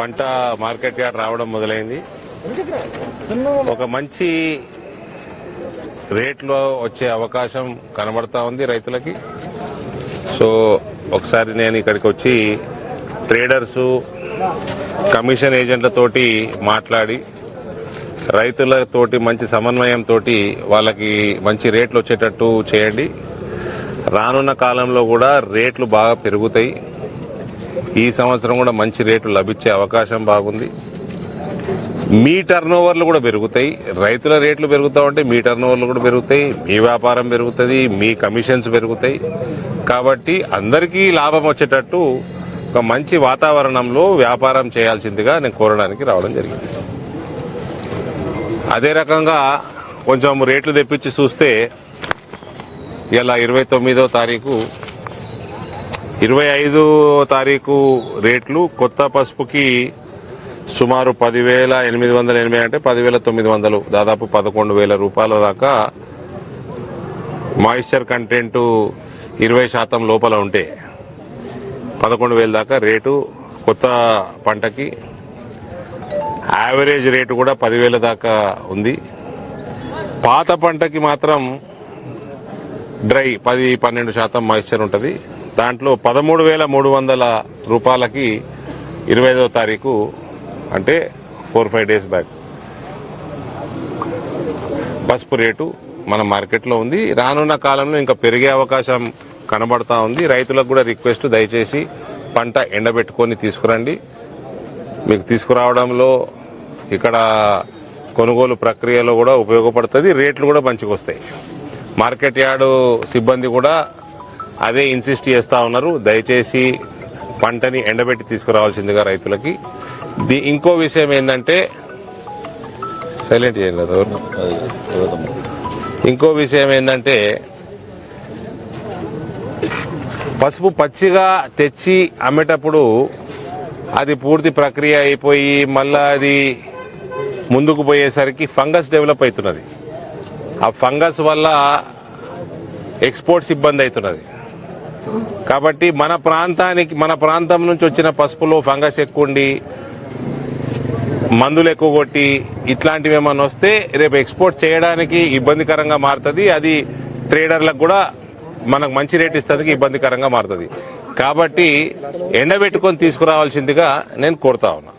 పంట market yard రావడం మొదలైంది. ఒక మంచి రేట్లో వచ్చే అవకాశం కనబడతా ఉంది రైతులకి. సో ఒకసారి నేను ఇక్కడికి వచ్చి ట్రేడర్సు కమిషన్ ఏజెంట్లతోటి మాట్లాడి రైతులతోటి మంచి సమన్వయంతో వాళ్ళకి మంచి రేట్లు వచ్చేటట్టు చేయండి. రానున్న కాలంలో కూడా రేట్లు బాగా పెరుగుతాయి. ఈ సంవత్సరం కూడా మంచి రేట్లు లభించే అవకాశం బాగుంది. మీ టర్న్ ఓవర్లు కూడా పెరుగుతాయి. రైతుల రేట్లు పెరుగుతా ఉంటే మీ టర్న్ ఓవర్లు కూడా పెరుగుతాయి. మీ వ్యాపారం పెరుగుతుంది మీ కమిషన్స్ పెరుగుతాయి. కాబట్టి అందరికీ లాభం వచ్చేటట్టు ఒక మంచి వాతావరణంలో వ్యాపారం చేయాల్సిందిగా నేను కోరడానికి రావడం జరిగింది. అదే రకంగా కొంచెం రేట్లు తెప్పించి చూస్తే ఇలా ఇరవై తొమ్మిదో తారీఖు ఇరవై ఐదో తారీఖు రేట్లు కొత్త పసుపుకి సుమారు పదివేల ఎనిమిది వందల ఎనభై అంటే పదివేల తొమ్మిది వందలు. దాదాపు పదకొండు వేల రూపాయల దాకా మాయిశ్చర్ కంటెంట్ ఇరవై శాతం లోపల ఉంటే పదకొండు వేల దాకా రేటు కొత్త పంటకి యావరేజ్ రేటు కూడా పదివేల దాకా ఉంది. పాత పంటకి మాత్రం డ్రై పది పన్నెండు శాతం మాయిశ్చర్ ఉంటుంది. దాంట్లో పదమూడు వేల మూడు వందల రూపాయలకి ఇరవై ఐదో తారీఖు అంటే ఫోర్ ఫైవ్ డేస్ బ్యాక్. పసుపు రేటు మన మార్కెట్లో ఉంది. రానున్న కాలంలో ఇంకా పెరిగే అవకాశం కనబడతా ఉంది. రైతులకు కూడా రిక్వెస్ట్ దయచేసి పంట ఎండబెట్టుకొని తీసుకురండి. మీకు తీసుకురావడంలో ఇక్కడ కొనుగోలు ప్రక్రియలో కూడా ఉపయోగపడుతుంది. రేట్లు కూడా మంచిగా వస్తాయి. మార్కెట్ యార్డు సిబ్బంది కూడా అదే ఇన్సిస్ట్ చేస్తూ ఉన్నారు. దయచేసి పంటని ఎండబెట్టి తీసుకురావాల్సిందిగా రైతులకి. ది- ఇంకో విషయం ఏంటంటే సైలెంట్ చేయండి ఇంకో విషయం ఏంటంటే పసుపు పచ్చిగా తెచ్చి అమ్మేటప్పుడు అది పూర్తి ప్రక్రియ అయిపోయి మళ్ళా అది ముందుకు పోయేసరికి ఫంగస్ డెవలప్ అవుతున్నది. ఆ ఫంగస్ వల్ల ఎక్స్పోర్ట్స్ ఇబ్బంది అవుతున్నది. కాబట్టి మన ప్రాంతానికి మన ప్రాంతం నుంచి వచ్చిన పసుపులో ఫంగస్ ఎక్కువ ఉండి మందులు ఎక్కువ కొట్టి ఇట్లాంటివి ఏమైనా వస్తే రేపు ఎక్స్పోర్ట్ చేయడానికి ఇబ్బందికరంగా మారుతుంది. అది ట్రేడర్లకు కూడా మనకు మంచి రేట్ ఇస్తుంది ఇబ్బందికరంగా మారుతుంది. కాబట్టి ఎండబెట్టుకొని తీసుకురావాల్సిందిగా నేను కోరుతా ఉన్నా.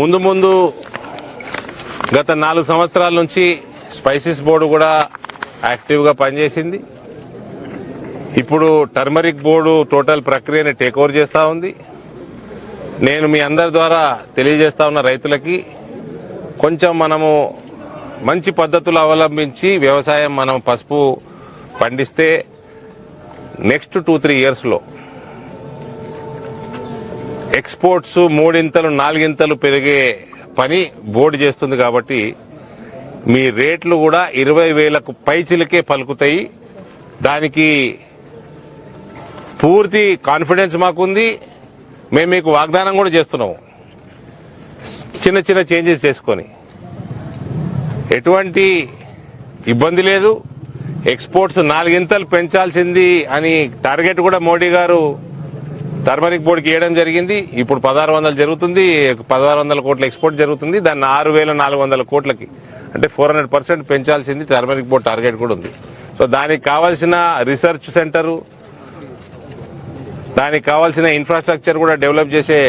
ముందు ముందు గత నాలుగు సంవత్సరాల నుంచి స్పైసెస్ బోర్డు కూడా యాక్టివ్గా పనిచేసింది. ఇప్పుడు టర్మరిక్ బోర్డు టోటల్ ప్రక్రియని టేక్ ఓవర్ చేస్తూ ఉంది. నేను మీ అందరి ద్వారా తెలియజేస్తా ఉన్న రైతులకి కొంచెం మనము మంచి పద్ధతులు అవలంబించి వ్యవసాయం మనం పసుపు పండిస్తే నెక్స్ట్ టూ త్రీ ఇయర్స్లో ఎక్స్పోర్ట్స్ మూడింతలు నాలుగింతలు పెరిగే పని బోర్డు చేస్తుంది కాబట్టి మీ రేట్లు కూడా ఇరవై వేలకు పైచిలకే పలుకుతాయి. దానికి పూర్తి కాన్ఫిడెన్స్ మాకుంది. మేము మీకు వాగ్దానం కూడా చేస్తున్నాము. చిన్న చిన్న చేంజెస్ చేసుకొని. ఎటువంటి ఇబ్బంది లేదు. ఎక్స్పోర్ట్స్ నాలుగింతలు పెంచాల్సింది అని టార్గెట్ కూడా మోడీ గారు టర్మరిక్ బోర్డుకి ఇవ్వడం జరిగింది. ఇప్పుడు పదహారు వందలు జరుగుతుంది. పదహారు వందల కోట్ల ఎక్స్పోర్ట్ జరుగుతుంది. దాన్ని ఆరు వేల నాలుగు వందల కోట్లకి అంటే ఫోర్ హండ్రెడ్ పర్సెంట్ పెంచాల్సింది టర్మరిక్ బోర్డ్ టార్గెట్ కూడా ఉంది. సో దానికి కావాల్సిన రీసెర్చ్ సెంటరు దానికి కావాల్సిన ఇన్ఫ్రాస్ట్రక్చర్ కూడా డెవలప్ చేసే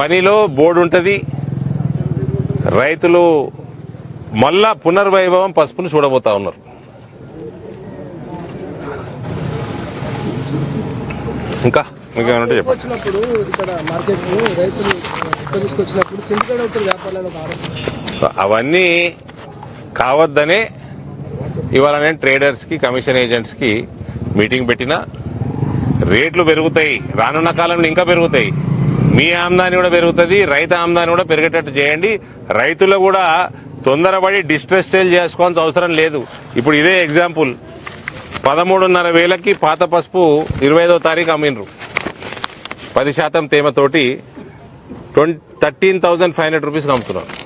పనిలో బోర్డు ఉంటుంది. రైతులు మళ్ళా పునర్వైభవం పసుపును చూడబోతా ఉన్నారు. ఇంకా? చెప్పండి. వచ్చినప్పుడు ఇక్కడ మార్కెట్ రైతులు తీసుకొచ్చినప్పుడు చింతకాడ అవుతారు వ్యాపారాలు అవన్నీ కావద్దనే ఇవాళ నేను ట్రేడర్స్కి కమిషన్ ఏజెంట్స్కి మీటింగ్ పెట్టిన రేట్లు పెరుగుతాయి. రానున్న కాలంలో ఇంకా పెరుగుతాయి. మీ ఆమ్దాని కూడా పెరుగుతుంది రైతు ఆమ్దాని కూడా పెరిగేటట్టు చేయండి. రైతులు కూడా తొందరపడి డిస్ట్రెస్ సేల్ చేసుకోవాల్సిన అవసరం లేదు. ఇప్పుడు ఇదే ఎగ్జాంపుల్ పదమూడున్నర వేలకి పాత పసుపు ఇరవై ఐదో తారీఖు అమ్మిండ్రు. పది శాతం తేమతోటి twenty thirteen thousand five hundred rupees అమ్ముతున్నారు